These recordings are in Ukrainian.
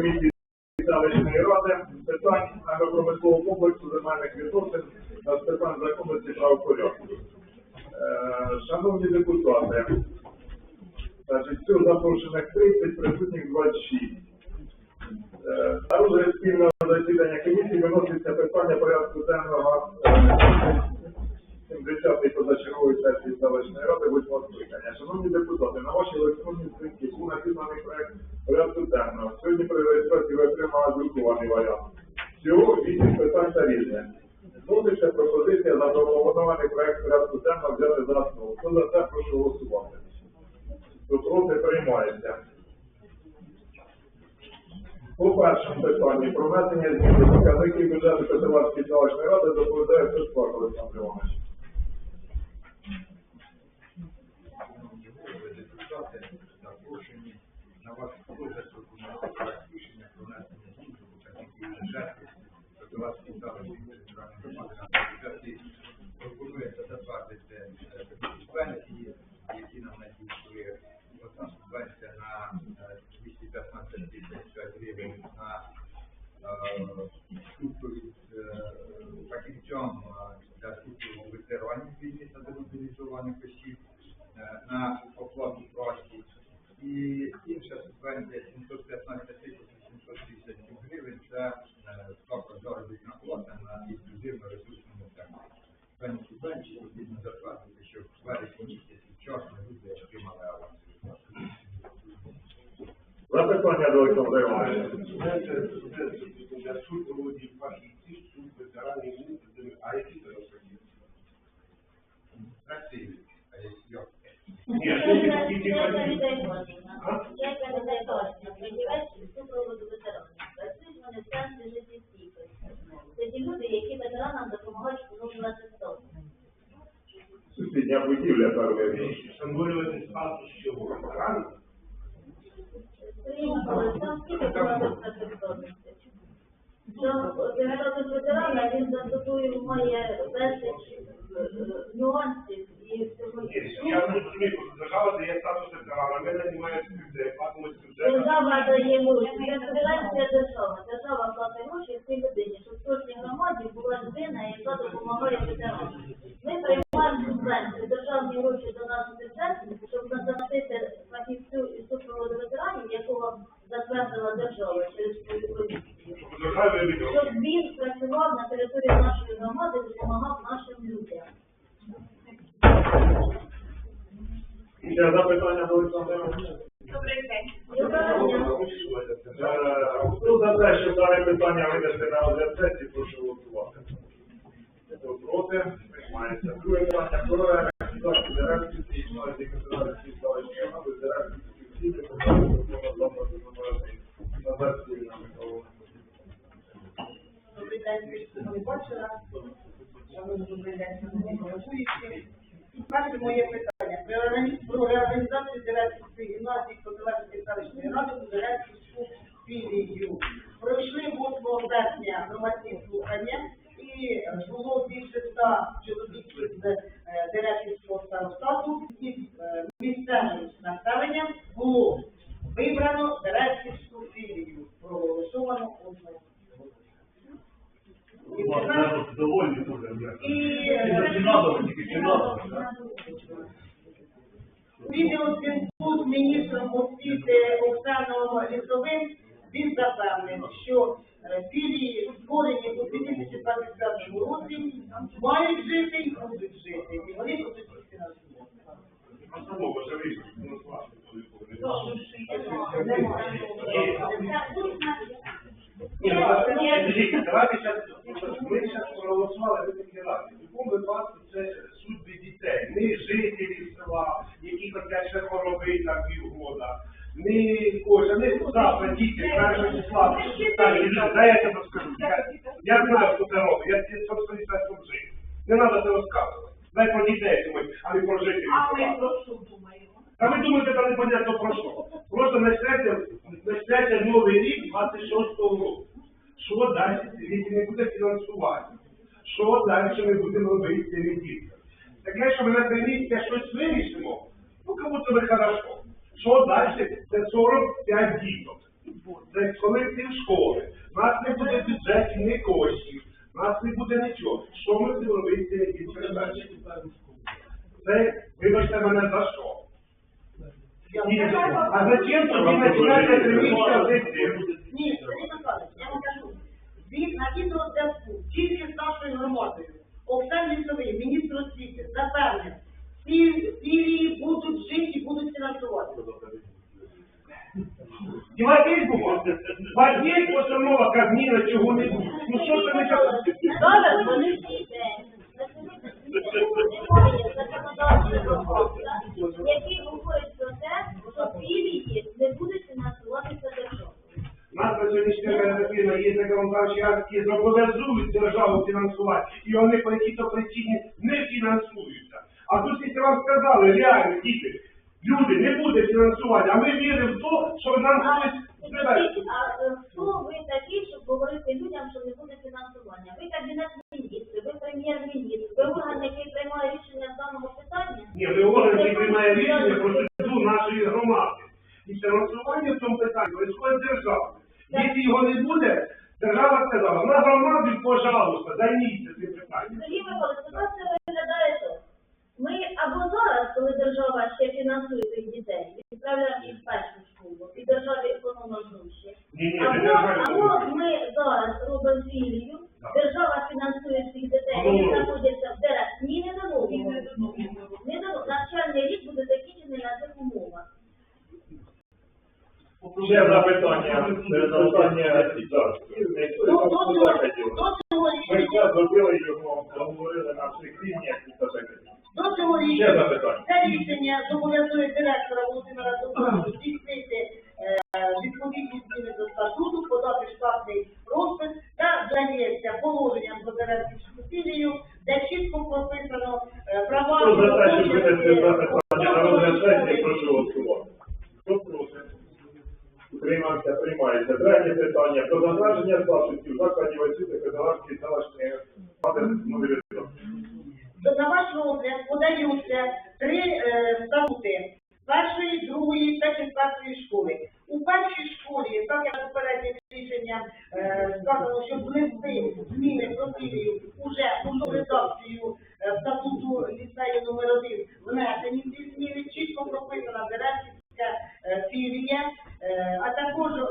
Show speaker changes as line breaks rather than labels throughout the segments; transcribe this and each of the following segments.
комісії селищної ради питань агропромислового комплексу земельних відносин та з питань законності правопорядку. Е, Шановні депутати, значить, всього запрошених 30, присутніх 26. Е, На спільного засідання комісії виноситься питання порядку денного е, 70-ї позачергової сесії селищної ради 8 скликання. Шановні депутати, на вашій електронній скринці був написаний проект порядку денного. Сьогодні при реєстрації ви отримали друкований варіант. Всього 8 питань та різне. Вноситься пропозиція запропонований проект порядку денного взяти за основу. Хто за це, прошу голосувати. Хто приймається. По першому питанні про внесення змін до показників бюджету Петровської селищної ради доповідає Сосклак Олександр Іванович.
депутати запрошені на ваш розгляд документів проект рішення про внесення змін до показників бюджету Петровської селищної центральної громади на бюджеті пропонується затвердити е, такі субвенції, які нам надійшли. Одна субвенція на е, 215 тисяч гривень на е, супровід е, фахівцям е, для супроводу ветеранів війни та демобілізованих осіб е, на оплату праці. І інша субвенція 715 тисяч 867 гривень це е, ставка заробітна плата на інклюзивно ресурсному центрі. Дані субвенції потрібно затвердити, щоб в вересні місяці вчасно люди отримали аванс.
Запитання до Олександра Івановича.
для супроводів фахівців, суд ветеранів, а які це розповіді?
Красиві. А як?
Ні,
Це
що ті- ті- ті-
це
ті-
людей можна. Як це людей можна? Фахівець супроводу ветеранів. Працюють вони в центрі життєстійкості. Це ті люди, які ветеранам допомагають поновлювати статус.
Сусідня будівля першої.
Встановлювати статус чого?
Там скільки багато працевлаштованості? Генеральний ветерана, він застосує, має безліч нюансів і всього
я не розумію, держава дає статус ветерана, ми нанімаємо людей, платимо з.
Держава дає гроші. Це субвенція держава. Держава платить гроші цій людині, щоб в кожній громаді була людина, яка допомагає ветеранам. Ми приймаємо субвенцію, державні гроші до нас бюджет, щоб заплатити фахівцю і супроводу ветеранів, якого затвердила держава через свою комісію.
Держава вибить
Щоб
гроші.
він працював на території нашої громади, допомагав нашим людям.
Ще запитання до Олександра Івановича.
Доброго дня.
Е, Хто за те, щоб дане питання винести на розгляд сесії, прошу голосувати. Хто проти, приймається. Друге питання про реалізацію дирекції Січної Декаталарської селищної ради, дирекції субсидії, поставлено запиту номер один. Назад Сергій Миколаївич.
Добрий день, шановні бачила. Шановні добрий день, шановні голосуючі. Перше моє питання. Про органі- Про реорганізацію директорської гімназії Козелецької селищної ради у директорську філію. Пройшли 8 серпня громадські слухання і е, було більше ста чоловіків з е, директорського старостату і е, місцевим населенням було вибрано директорську філію. Проголосовано. І
Довольні дуже.
і
надо,
відеозв'язку з міністром освіти Оксаном Лісовим він запевнив, що е, філії створені у 2025 році мають жити і будуть жити, і вони будуть їх фінансувати.
Ну, ну, давайте ми зараз села, які хочуть ще поробити там півгода. Не кожен, не завтра діти, першого числа. Дай я тебе розкажу. Я, я знаю, що це робить, я ці собственно цим жив. Не треба це розказувати. Дай про дітей думати, а не про жителів. села. Та ви думаєте, там непонятно про що? Просто почнеться новий рік 26-го року. Що далі світі не буде фінансувати? Що далі ми будемо робити з цими дітками? Таке, що ми на три місяці щось вирішимо, ну кому це не хорошо. Що далі? Це 45 діток. Це колектив школи. У нас не буде бюджетів, ні коштів, у нас не буде нічого. Що ми будемо робити із передачі? Це, вибачте мене за що? А зачем тоді починати приміщення сесії?
Ні, Сергій Михайлович, я вам кажу, він на відеозв'язку тільки з нашою громадою. Оксан Лісовий, міністр освіти, запевнив, ці філії будуть жити і будуть фінансувати.
І у вас є бумага? У вас є постанова цього не буде? Ну що це не кажете?
Зараз вони всі день. Немає законодавчого акта, який говорить про те, що філії не будуть фінансуватися державою.
У нас на сьогоднішній день Кабміна є законодавчі акти, які зобов'язують державу фінансувати, і вони по якій-то причині не фінансуються. А тут, якщо вам сказали, реально, діти, люди, не буде фінансування, а ми віримо в те, що нам
А,
хтось
підождіть, а е, хто ви такі, щоб говорити людям, що не буде фінансування? Ви кабінет міністрів, ви прем'єр-міністр, ви орган, який приймає рішення в даному питанні?
Ні, ми орган, який приймає рішення про судьбу нашої громади. І фінансування в цьому питанні відповідає держава. Якщо його не буде, держава сказала, на громаді, пожалуйста, займіться цим питанням.
Сергій Миколаївич, ситуація виглядає так. Ми або зараз, коли держава ще фінансує цих дітей, відправляємо їх в першу школу, і державі економно гроші. Або, або ми зараз робимо філію, держава фінансує цих дітей, які знаходяться в дерев. Ні, не дано. Не дано. Навчальний рік буде закінчений на цих умовах.
Ще запитання, запитання,
До, цього,
Ми
рішення,
все зробили його, говорили на всіх рівнях і все таке.
до цього
Ще
рішення,
запитання.
це рішення зобов'язує директора Володимира Довбуша здійснити е, відповідні зміни до статуту, подати штатний розпис та дається положенням про директорську філію, де чітко прописано е, права
Хто за те, щоб
обов'язки
запитання на розгляд приймається. Третє питання. Про затвердження статусів закладів освіти Козеларської селищної ради мобілізації.
До- На ваш розгляд подаються три е, статути першої, другої та четвертої школи. У першій школі, так як попереднім рішенням е, сказано, що внести зміни профілію уже у нову редакцію е, статуту ліцею номер 1 внесені ці зміни, чітко прописана директорська е, філія, е, а також е,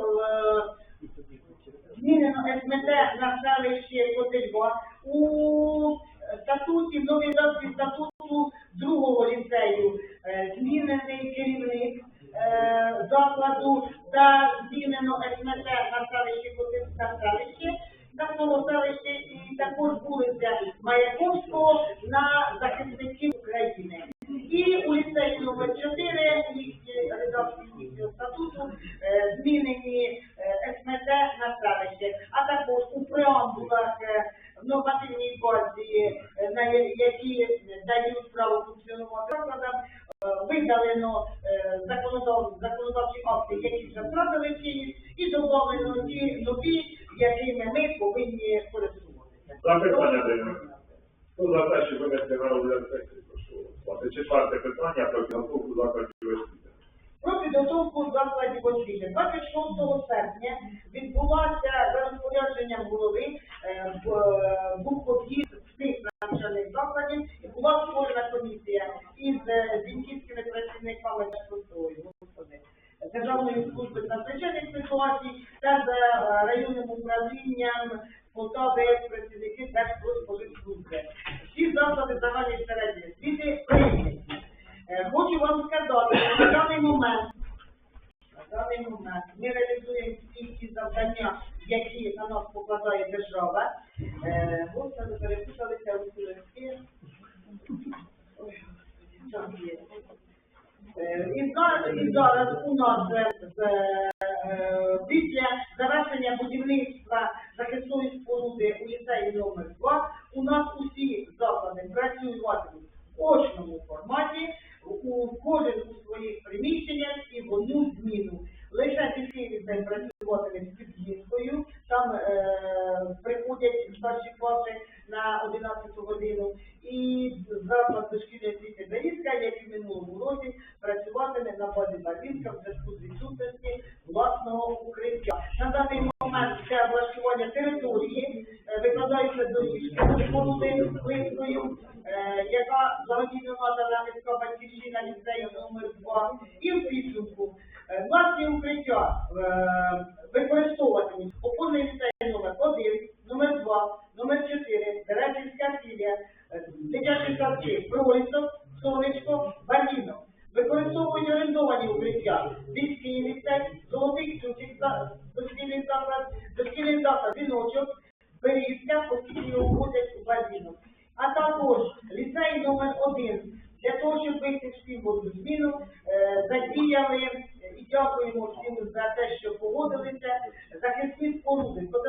змінено СМТ на селище Котельва. У статуті, в новій редакції статуту другого ліцею е, змінений керівник е, закладу та змінено СМТ на селище Котельва селище, на слово селище і також вулиця Маяковського на захисників України. І у ліцеї номер 4 їхні редакції їхнього статуту е, змінені е, СМТ на селище, а також у преамбулах е, в нормативній базі, е, на я- які дають право функціонувати закладам, е, видалено е, законодав, законодавчі акти, які вже втратили чинність, і додано ті нові, якими ми повинні користуватися.
Запитання даємо. Хто за те, щоб винести на розгляд сесії, прошу голосувати. Четверте питання про підготовку закладів освіти.
Про підготовку закладів освіти. 26 серпня відбулася за розпорядженням голови е, в- е, був об'їзд всіх навчальних закладів і була створена комісія із е, зіньківськими працівниками Держпростору, господи, Державної служби з надзвичайних ситуацій та з е, районним управлінням Полтави працівники Держпродспоживслужби. Всі заклади загальної середньої освіти прийняті. Е, Хочу вам сказати, що на даний момент, на даний момент ми реалізуємо всі ті завдання, які на нас покладає держава. Е, Господи, переписалися у листи. Ой, так є. І зараз, і зараз у нас е, після завершення будівництва захисної споруди у ліцеї номер 2 у нас усі заклади працюватимуть в очному форматі, у кожен у своїх приміщеннях і в одну зміну. Лише сільський ліцей працюватиме з під'їздкою, там е, приходять старші класи на 11 годину, і заклад дошкільної освіти Берізка, як і в минулому році, працюватиме на базі Барвінка 포함돼 있거든.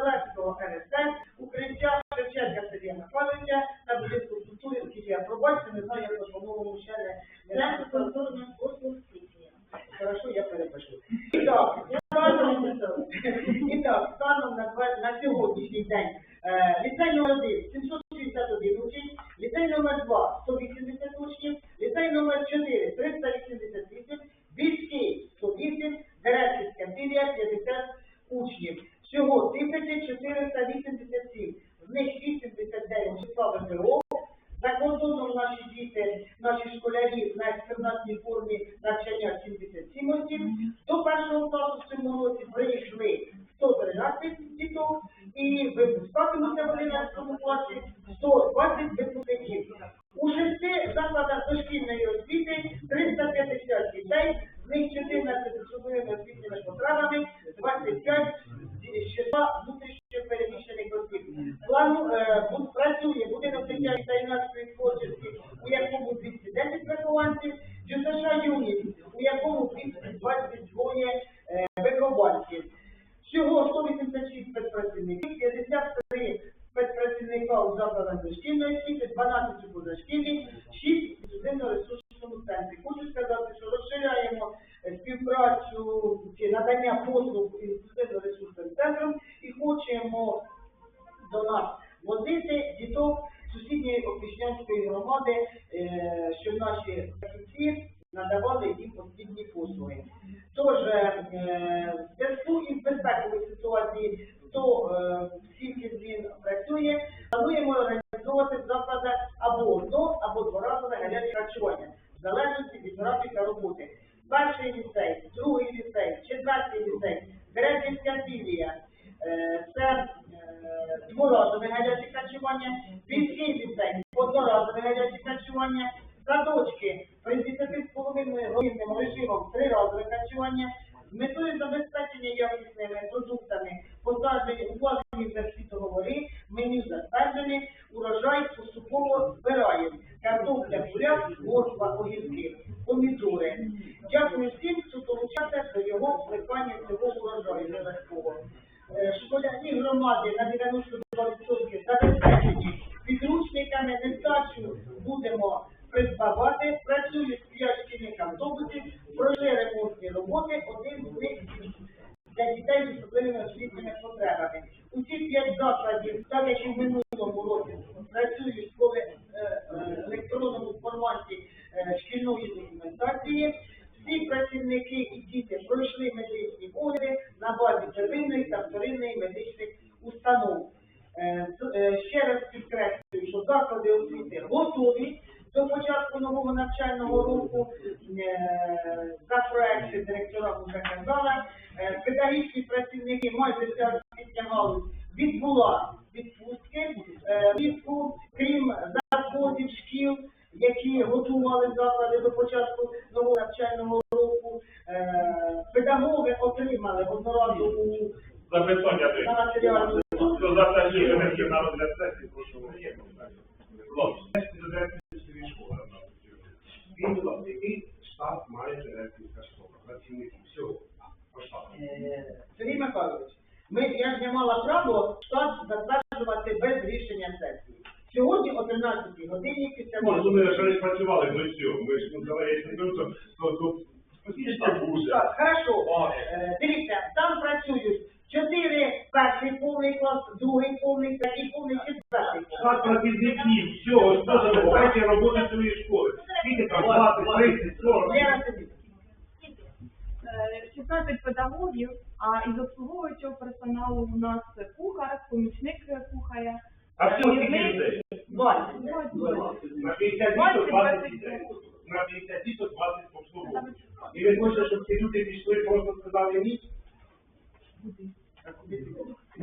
роботи, один з них для дітей з особливими освітніми потребами. Усі п'ять закладів, так як і
минулі. close.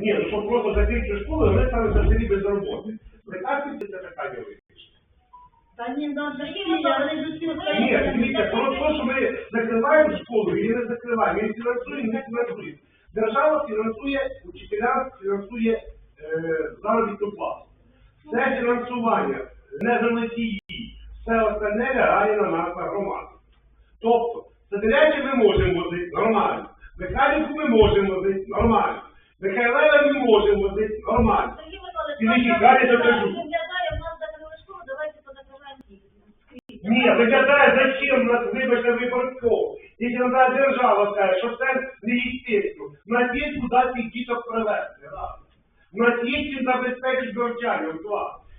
Ні, ну щоб просто закінчили школу, вони стали за селі без роботи. Так це питання вирішите?
Та ні, нам вони
Ні, дивіться, про те, що ми закриваємо школу і не закриваємо, ми фінансуємо, не фінансуємо. Держава фінансує, учителям фінансує е, заробітну плату. Це фінансування не залетіє, все остальне лягає на нас, на громаду. Тобто, Саделячі ми можемо возити нормально, Михайлівку ми можемо возити нормально, Михайлева ми можемо возити нормально.
Нас
далі докажу.
виглядає, в нас закрили школу, давайте позакриваємо їх.
Ні, виглядає, зачем нас, вибачте, виборково. Якщо нам держава скаже, що це не естественно. У нас є куди діток привезти. У нас є чим забезпечити навчання.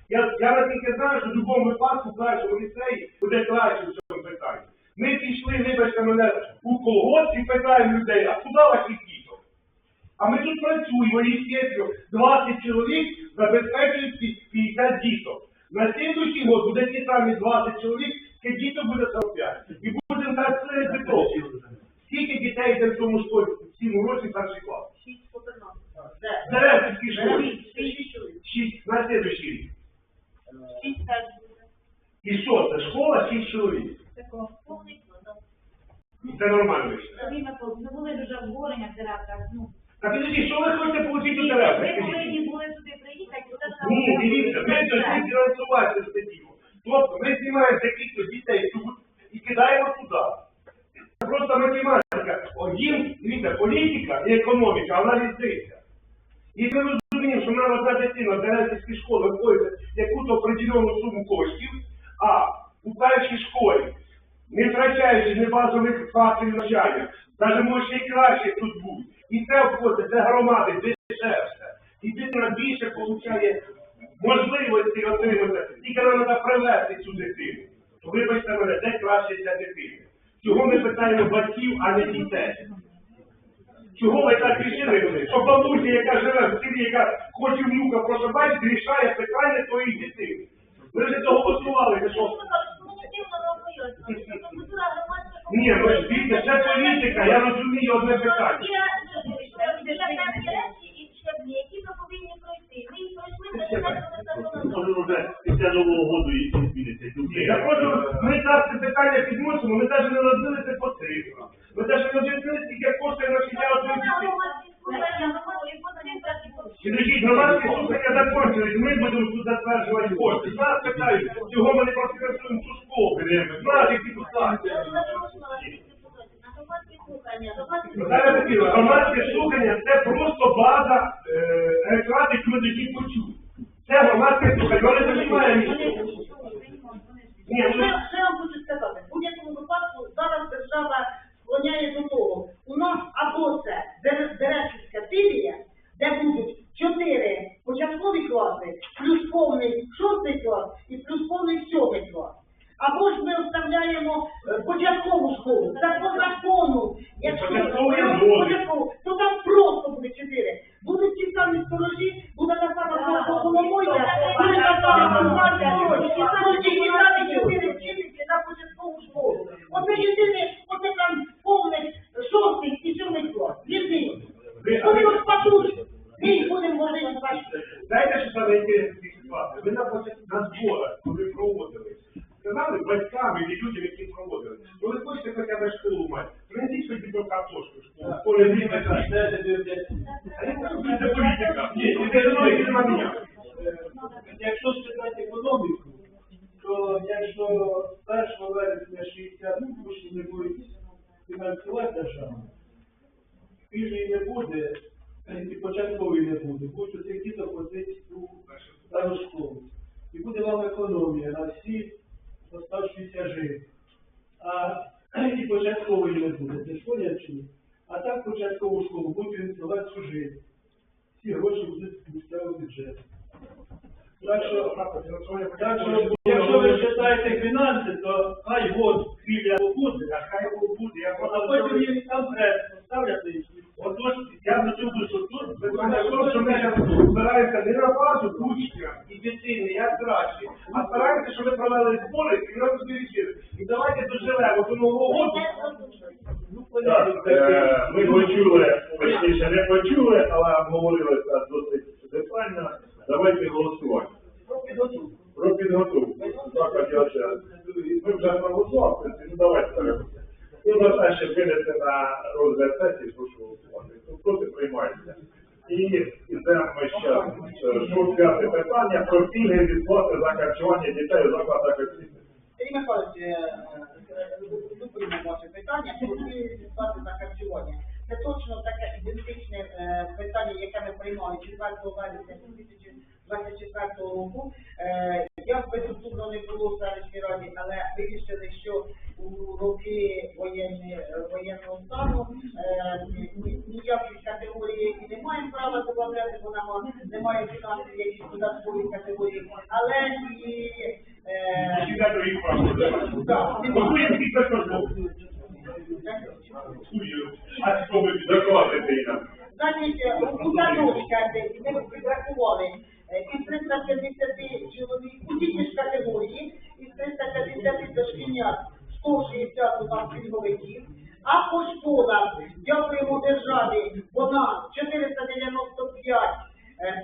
Я, я наскільки знаю, що в будь-якому випадку першому ліцеї буде краще в цьому питанні. Ми пішли, вибачте мене, у колгосп і питаємо людей, а куди ваші? А ми тут працюємо, естественно, 20 чоловік забезпечують 50 діток. На слідуючий год буде ті самі 20 чоловік, скільки діток буде 45. І будемо так все Петров. Скільки дітей йде в цьому школі в цьому році перший клас?
Шість по п'ятнадцять.
В Деревській школі.
Шість чоловік.
Шість на слідуючий рік.
Шість п'ять буде.
І що це? Школа, шість чоловік.
Повний склад.
І це нормально.
Миколаївич, ми були дуже обговорення в директорах. Ну,
А підожди, що ви хочете отримати у
ви
Деревській?
повинні були сюди приїхати, і
Ні, дивіться, ми повинні фінансувати це діло. Тобто ми знімаємо таких дітей тут і кидаємо туди. Просто математика. О, Їм, дивіться, політика і економіка, вона різниця. І ми розуміємо, що нам одна дитина в Деревській школі виходить якусь определену суму коштів, а у першій школі, не втрачаючи не базових фактів навчання, навіть може й краще тут будуть. І це входить, це громади, дешевше. І дитина більше отримує можливості отримати, тільки нам треба привезти цю дитину. То вибачте мене, де краще для дитини. Чого ми питаємо батьків, а не дітей? Чого ви так рішили? Що бабуся, яка живе в селі, яка хоче внука прошибати, рішає питання твоїх дітей. Ви вже цього голосували, ви що? Ні, ви ж дивіться, це політика, я розумію одне питання.
їх
після Нового року і зміниться.
Я хочу, ми так це питання підносимо, ми навіть не розбили це по цифрам. Ми навіть не розбили, скільки коштує навчання одної дитини. Підождіть, громадські слухання закончились, ми будемо тут затверджувати кошти. Нас питають, чого ми не профінансуємо цю школу. Наші депутати. Наталя Петрівна, громадське слухання це просто база е, електорат, яку ми тоді почули. Це громадське слухання, воно не займає нічого. Ні,
Що
ну,
що я вам хочу сказати? В будь-якому випадку зараз держава склоняє до того. У нас або це Дер- Деревська філія, де будуть чотири початкові класи, плюс повний шостий клас і плюс повний сьомий клас. Або ж ми оставляємо е, початкову школу. Це по закону. Якщо
Початкову я згоден.
початкову, то там просто буде чотири. Будуть ті самі сторожі, буде та сама Коломойця, буде та сама Коломойця, і сторожі, і самі чотири вчительки на початкову школу. Оце єдине, оце там повний шостий і сьомий клас. Єдине.
ви-
Вони розпадуть, ми їх будемо возити бачити.
Знаєте, що саме інтересне в цій ситуації? Ви на, почат- на зборах, коли проводили, сказали батькам і людям, які проводили, ну ви хочете хоча б школу мати, принесіть хоч до картошку в школу, в полі не А я кажу, це політика. Ні, це економіки нема ніякої.
Якщо считати економіку, то якщо 1 вересня 60 коштів не будуть фінансувати держава, пільги не буде, і початкової не буде, будуть усіх діток возити у стару школу. І буде вам економія на всі оставшіся жити. А і початкової не буде. Це школя чи ні? Початкову школу будуть фінансувати чужі. Всі гроші будуть з місцевого бюджету. Так що, так що, якщо ви вважаєте фінанси, то хай год філія буде,
А хай його буде, я
а потім їм там хрест поставлять і
Отож, я до цього, що тут питання що ми збираємося не на базу учня і як краще, а стараємося, щоб ви провели збори і разом вирішили. І давайте доживемо до Нового року. Ну,
Так, е, ми почули, точніше не почули, але обговорили це досить детально. Давайте голосувати.
Про підготовку.
Про підготовку. Так, от я ще. Ми вже проголосували, ну давайте. Хто за те, щоб винести на розгляд сесії, прошу голосувати. Хто проти, приймається. І йдемо ще п'яте питання про пільги відплати за харчування дітей у закладах освіти.
Сергій Михайлович, е, е, зупинимо ваше питання про сплати за харчування. Це точно таке ідентичне е, питання, яке ми приймали 4 вересня 2024 року. Е, Як би тут не було в селищній раді, але вирішили, що у роки воєнні- е, воєнного стану е, ні- ні- ніякої категорії і не маємо права додати, бо нам немає фінансів, якісь додаткові категорії, але і е,
Сюди дорогі права.
так,
Готуємо всі заклади. А що ви закладете і нам?
Значить, е, у садочках, де ми підрахували, е, із 350 чоловік, у ж категорії, із 350 дошкільнят 160 у нас пільговиків, а по дякуємо державі, вона 495 е,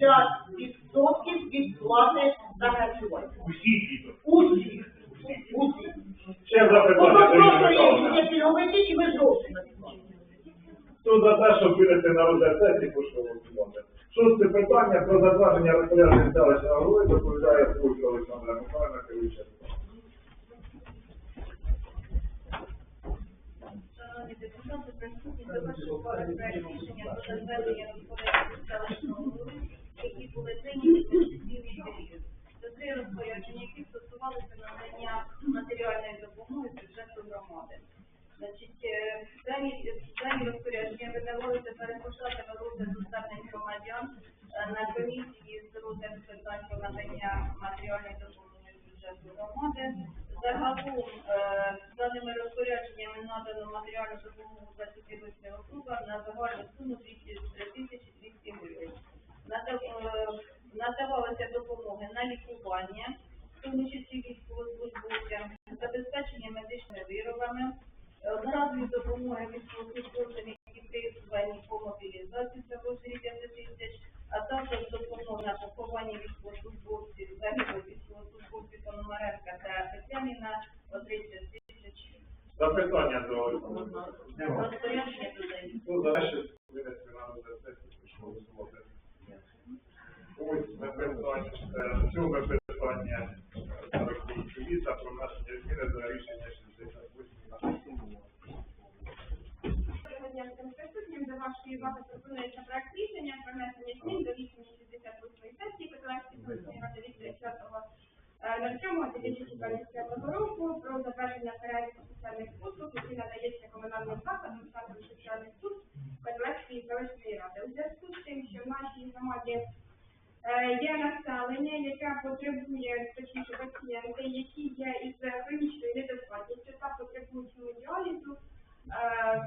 60% від плати за харчування.
Усі діти.
Усіх. Усіх.
Ще запитання, Сергій
просто є, пільговики, і ви зовсім.
Хто за те, щоб винести на розгляд сесії, прошу голосувати. Шосте питання про затвердження розпорядження селищного голови доповідає Польська Олександра Михайловна Кривича.
Шановні депутати, присутні до вашого проекту рішення про затвердження розпорядження селищного голови, період. Це три розпорядження, які стосувалися надання матеріальної допомоги бюджету громади. Значить, е, дані, розпорядження видавалися перепрошати на розгляду звернень громадян е, на комісії з розгляду питань про надання матеріальної допомоги бюджету громади. Загалом е, даними розпорядженнями надано матеріальну допомогу 28 особам на загальну суму 203 тисячі 200 гривень. Нада- е, Надавалася допомога на лікування, в тому числі військовослужбовцям, забезпечення медичними виробами, е, одноразові допомоги військовослужбовцям, які признані по мобілізації, це розмірі 5 тисяч, а також допомога на поховання військовослужбовців, загиблих військовослужбовців Пономаренка та Тетяніна по 30 тисяч.
Запитання до
Розпорядження додають.
Ми питання, е, сьоме питання рахунку про внесення зміни за рішення 68
Доброго дня присутнім. До вашої уваги пропонується проект рішення про внесення змін до рішення 68 сесії Петрівської обласної ради від 30.07.2014 року про затвердження переліку соціальних послуг, які надається комунальним закладам закладам соціальних служб Петрівської селищної ради. У зв'язку з тим, що в нашій громаді е, є населення, яке потребує, точніше пацієнти, які є із хронічною недостатністю та потребують гемодіалізу,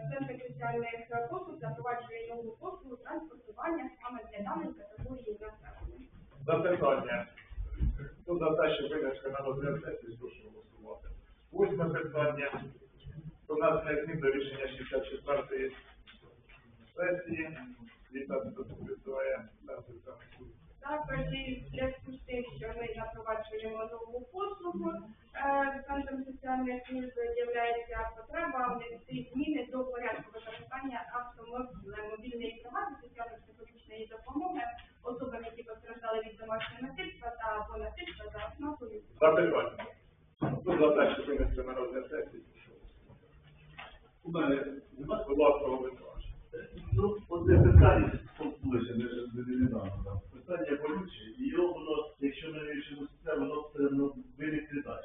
Центр соціальних послуг запроваджує нову послугу транспортування саме для даної категорії населення.
Запитання. Хто за те, винести на розгляд сесії, голосувати. Восьме питання. Про внесення змін до рішення 64-ї сесії. Віта доповідає Центр
Також і в зв'язку з тим, що ми запроваджуємо нову послугу е, центром соціальної служби, з'являється потреба внести зміни до порядку використання автомобільної бригади соціально-психологічної допомоги особам, які постраждали від домашнього насильства та або насильства за ознакою
Запитання. Хто за винести на розгляд сесії?
У мене нема
Будь ласка, Володимир Іванович.
Ну, одне питання столкнулося не, не, недавно. Там. Питання болюче, і його воно, якщо ми вирішимо це, воно все одно виникне далі.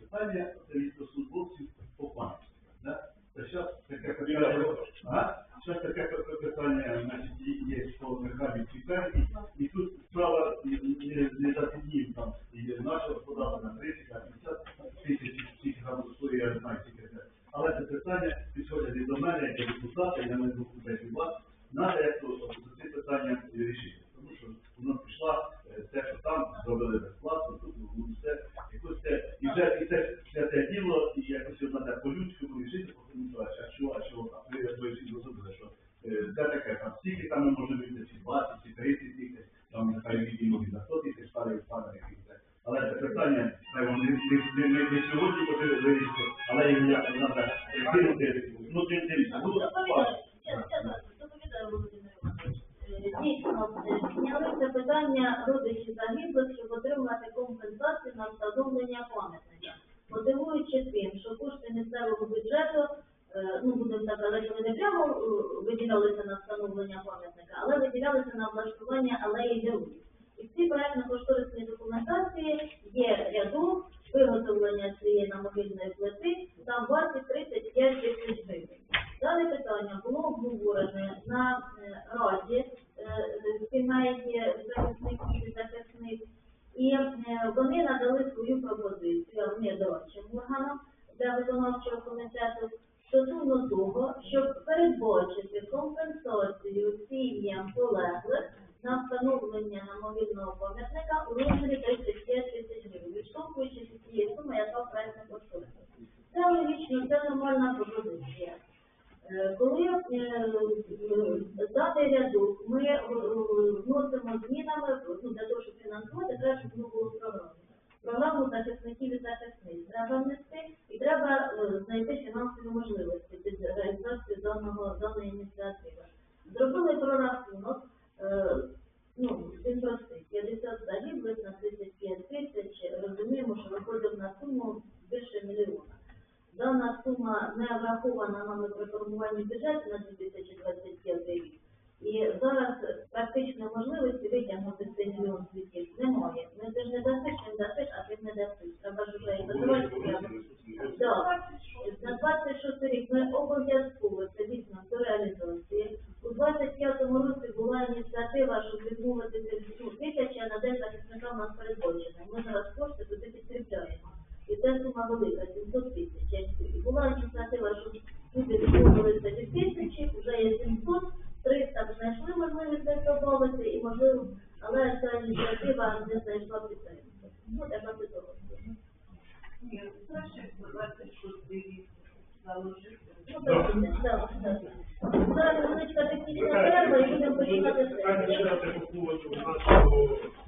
Питання це військовослужбовців по пам'яті. Да? Це зараз таке питання. А? Зараз таке пи- питання, значить, є- є по Михайлівській фермі, і тут справа не, не за днів там, і наша подала на 30, на 50 тисяч, скільки там стоїть, я не знаю, скільки це. Але це питання підходять і до мене, як депутата, і на мене двох депутатів вас. Надо як то ці питання вирішити. Тому що воно пішла, е, те, що там зробили безплатно, тут ну, все, якось це, і це, і це святе діло, і якось його треба по-людському рішити, тому що, а що, а що, а ви ви всі зрозуміли, що е, це таке, там, скільки там ми можемо бути,
сімей захисників і захисниць, і е, вони надали свою пропозицію, а вони дорадчим органам для виконавчого комітету стосовно того, щоб передбачити компенсацію сім'ям полеглих на встановлення намовільного пам'ятника у розмірі 35 тисяч гривень, відштовхуючись від цієї суми, яка в проектних кошторисах. Це логічно, це нормальна пропозиція. Е, Коли е, е, даний рядок ми е, вносимо змінами ну, для того, щоб фінансувати, треба, щоб воно було в програмі. Програму захисників і захисниць треба внести і треба е, знайти фінансові можливості під реалізацію даного даної ініціативи. Зробили прорахунок, е, ну, він простий, 50 загиблих на 35 тисяч, розуміємо, що виходимо на суму більше мільйона. Сума не врахована нами при формуванні бюджету на 2025 рік. І зараз практичної можливості витягнути цей мільйон звідки немає. Ну ти ж не дасиш, не дасиш, а ти не дасиш. Треба ж вже і. Так. На 26 рік ми обов'язково це дійсно до реалізації. У 25-му році була ініціатива, щоб відмовитися від ну, тисячі, а на день захисника в нас передбачена. Ми зараз кошти туди підкріпляємо. І це сума велика, 700 тисяч. І була ініціатива, щоб люди відмовилися від тисячі, вже є 700, 300 знайшли можливість десь додати, і можливо, але ця ініціатива не знайшла підтримки. Ну, треба ситуація.
Ні, краще 26 рік заложити.
Ну, так, так, так. Зараз невеличка технічна перерва і будемо починати
Питання ще по поводу нашого